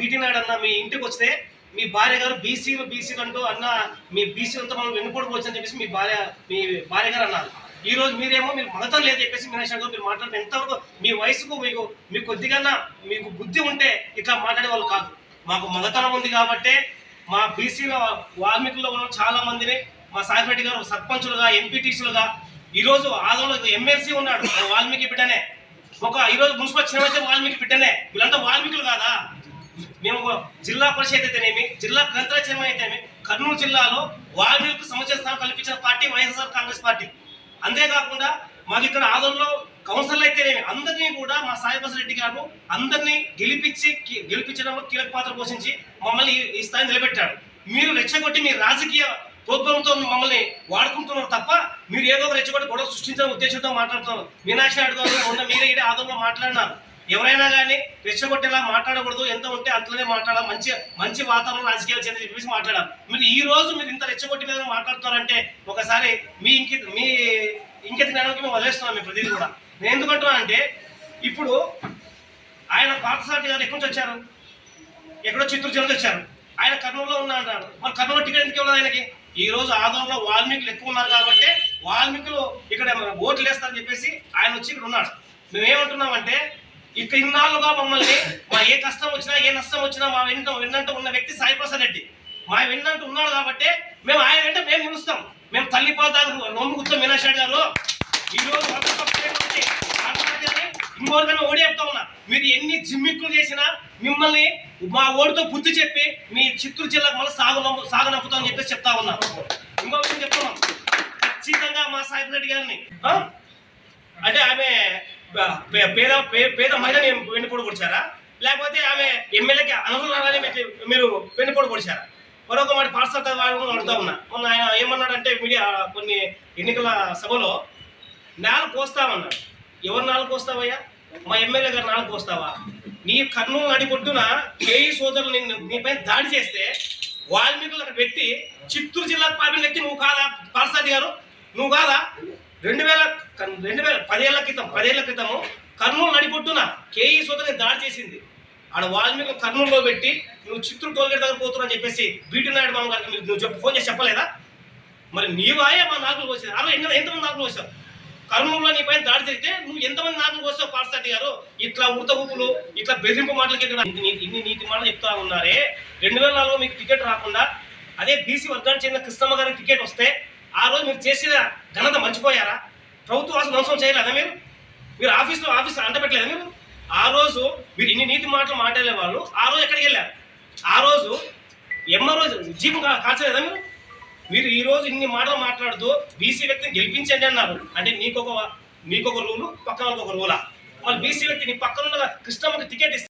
BT Naidu అన్న మీ ఇంటికి వస్తే మీ భార్య గారు బీసీలు బీసీలు అంటూ అన్న మీ బీసీలతో మనం వెన్నుపోటుకోవచ్చు అని చెప్పేసి మీ భార్య మీ భార్య గారు అన్నారు. ఈ రోజు మీరేమో మీరు మగతం లేదు చెప్పేసి మీనాక్షి గారు మీరు మాట్లాడితే ఎంతవరకు మీ వయసుకు మీకు మీకు కొద్దిగా మీకు బుద్ధి ఉంటే ఇట్లా మాట్లాడే వాళ్ళు కాదు. మాకు మగతనం ఉంది కాబట్టే మా బీసీల వాల్మీకుల్లో ఉన్న చాలా మందిని మా సాయిరెడ్డి గారు సర్పంచులుగా ఎంపీటీసీలుగా ఈరోజు ఆదంలో ఎమ్మెల్సీ ఉన్నాడు వాల్మీకి బిడ్డనే. ఒక ఈ రోజు మున్సిపల్ చిన్న వాల్మీకి బిడ్డనే. వీళ్ళంతా వాల్మీకులు కాదా? మేము జిల్లా పరిషత్ అయితేనేమి జిల్లా గ్రంథాలయ అయితేనేమి కర్నూలు జిల్లాలో వాల్మీకి సముచిత స్థానం కల్పించిన పార్టీ వైఎస్ఆర్ కాంగ్రెస్ పార్టీ. అంతేకాకుండా మాకు ఇక్కడ ఆదంలో కౌన్సిలర్ అయితేనేమి అందరినీ కూడా మా సాయిబస్ రెడ్డి గారు అందరినీ గెలిపించి గెలిపించడంలో కీలక పాత్ర పోషించి మమ్మల్ని ఈ- స్థాయి నిలబెట్టాడు మీరు రెచ్చగొట్టి మీ రాజకీయ ప్రోద్బలంతో మమ్మల్ని వాడుకుంటున్నారు తప్ప మీరు ఏదో ఒక రెచ్చగొట్టి గొడవ సృష్టించడం ఉద్దేశంతో మాట్లాడుతున్నారు. మీనాక్షి నాయుడు గారు మొన్న మీరే ఆదంలో మాట్లాడినారు. ఎవరైనా కానీ రెచ్చగొట్టేలా మాట్లాడకూడదు. ఎంత ఉంటే అంతలోనే మాట్లాడాలి. మంచి మంచి వాతావరణం రాజకీయాలు చెంది చెప్పేసి మాట్లాడాలి. మీరు ఈ రోజు మీరు ఇంత రెచ్చగొట్టి మీద మాట్లాడుతున్నారంటే ఒకసారి మీ ఇంకి మీ ఇంకిత జ్ఞానానికి మేము వదిలేస్తున్నాం మీ ప్రతిదీ కూడా. నేను ఎందుకంటున్నా అంటే ఇప్పుడు ఆయన పార్థసారథి గారు ఎక్కడి నుంచి వచ్చారు? ఎక్కడో చిత్తూరు జిల్లా వచ్చారు. ఆయన కర్నూలులో ఉన్నా అంటారు. మరి కర్నూలు టికెట్ ఎందుకు ఇవ్వలేదు ఆయనకి? ఈ రోజు ఆదంలో వాల్మీకులు ఎక్కువ ఉన్నారు కాబట్టి వాల్మీకులు ఇక్కడ ఓట్లు వేస్తారని చెప్పేసి ఆయన వచ్చి ఇక్కడ ఉన్నాడు. మేమేమంటున్నామంటే ఇక ఇన్నాళ్ళుగా మమ్మల్ని మా ఏ కష్టం వచ్చినా ఏ నష్టం వచ్చినా మా వెంట వెన్నంటూ ఉన్న వ్యక్తి సాయిప్రసాద్ రెడ్డి. మా వెన్నంటూ ఉన్నాడు కాబట్టి మేము ఆయన వెంట మేము నిలుస్తాం మేము తల్లి పాదాలు నోము కూర్చోం మీనాక్షి గారు. ఈ రోజు ఇంకోరికైనా ఓడి చెప్తా ఉన్నా. మీరు ఎన్ని జిమ్మిక్కులు చేసినా మిమ్మల్ని మా ఓడితో బుద్ధి చెప్పి మీ చిత్తూరు జిల్లాకు మళ్ళీ సాగు సాగనంపుతామని చెప్పేసి చెప్తా ఉన్నా. ఇంకో విషయం చెప్తున్నాం. ఖచ్చితంగా మా సాయి రెడ్డి గారిని అంటే పేద పే- పేద మహిళని వెన్నుపోటు పొడిచారా? లేకపోతే ఆమె ఎమ్మెల్యేకి అనర్హురాలని మీరు- వెన్నుపోటు పొడిచారా? మరొక మాట పాఠశాల వాడు అడుగుతా ఉన్నా. మొన్న ఆయన ఏమన్నాడంటే మీడియా కొన్ని ఎన్నికల సభలో నేల కోస్తామన్నాడు ఎవరు నాలుగు కోస్తావయ్యా? మా ఎమ్మెల్యే గారు నాలుగు కోస్తావా? నీ కర్నూలు నడిపొడ్డున కేఈ సోదరులు నిన్ను నీపై దాడి చేస్తే వాల్మీకులు అక్కడ పెట్టి చిత్తూరు జిల్లా పార్టీ ఎక్కి నువ్వు కాదా? పార్సాది గారు నువ్వు కాదా? రెండు వేల కన్- రెండు వేల పదేళ్ళ క్రితం పదేళ్ళ క్రితము కర్నూలు నడిపొట్టున కేఈ సోదరుని దాడి చేసింది. ఆడ వాల్మీకి కర్నూలులో పెట్టి నువ్వు చిత్తూరు టోల్గేట్ దగ్గర పోతున్నా అని చెప్పేసి బీటీ నాయుడు మామ గారికి మీరు నువ్వు చెప్పు ఫోన్ చేసి చెప్పలేదా? మరి నీవాయే మా నాకులు కోసేది. అలా ఎంత ఎంతమంది నాకులు కోసావు? కర్నూలులో నీ పైన దాడి జరిగితే నువ్వు ఎంతమంది నాకులు కోసావు పార్సాటి గారు? ఇట్లా ఉడత ఊపులు ఇట్లా బెదిరింపు మాటలకి ఇన్ని నీతి మాటలు చెప్తా ఉన్నారే. రెండు వేల నాలుగులో మీకు టికెట్ రాకుండా అదే బీసీ వర్గానికి చెందిన కృష్ణమ్మ గారికి టికెట్ వస్తే ఆ రోజు మీరు చేసిన ఘనత మర్చిపోయారా? ప్రభుత్వ వాసం ధ్వంసం చేయలేదా మీరు? మీరు ఆఫీస్లో ఆఫీస్ అంటపెట్టలేదా మీరు? ఆ రోజు మీరు ఇన్ని నీతి మాటలు మాట్లాడే వాళ్ళు ఆ రోజు ఎక్కడికి వెళ్ళారు? ఆ రోజు ఎమ్మ రోజు కాల్చలేదా మీరు? మీరు ఈ రోజు ఇన్ని మాటలు మాట్లాడుతూ బీసీ వ్యక్తిని గెలిపించండి అన్నారు. అంటే నీకొక నీకొక రూలు పక్కన ఒక రూలా. వాళ్ళు బీసీ వ్యక్తి నీ పక్కన ఉన్న కృష్ణమ్మకి టికెట్ ఇస్తారు